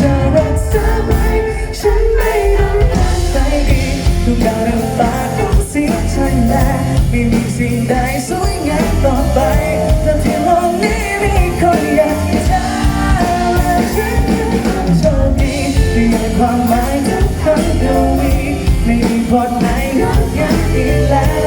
จะรักษาไว้ฉันไม่ต้องการไปอีกทุกาวดวงฟ้าของสีเธอไม่มีสิ่งใดสวยงามต่อไปแต่ที่โลกนี้มีคนอย่างเธอและฉันยังต้งโชคดีที่ยังความหมายทุกคำทวีไม่มีบทไหนย้อนยังอีกแล้ว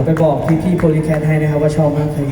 ดี๋ยวไปบอกพี่พี่โพลีแคทให้นะครับว่าชอบมากเลย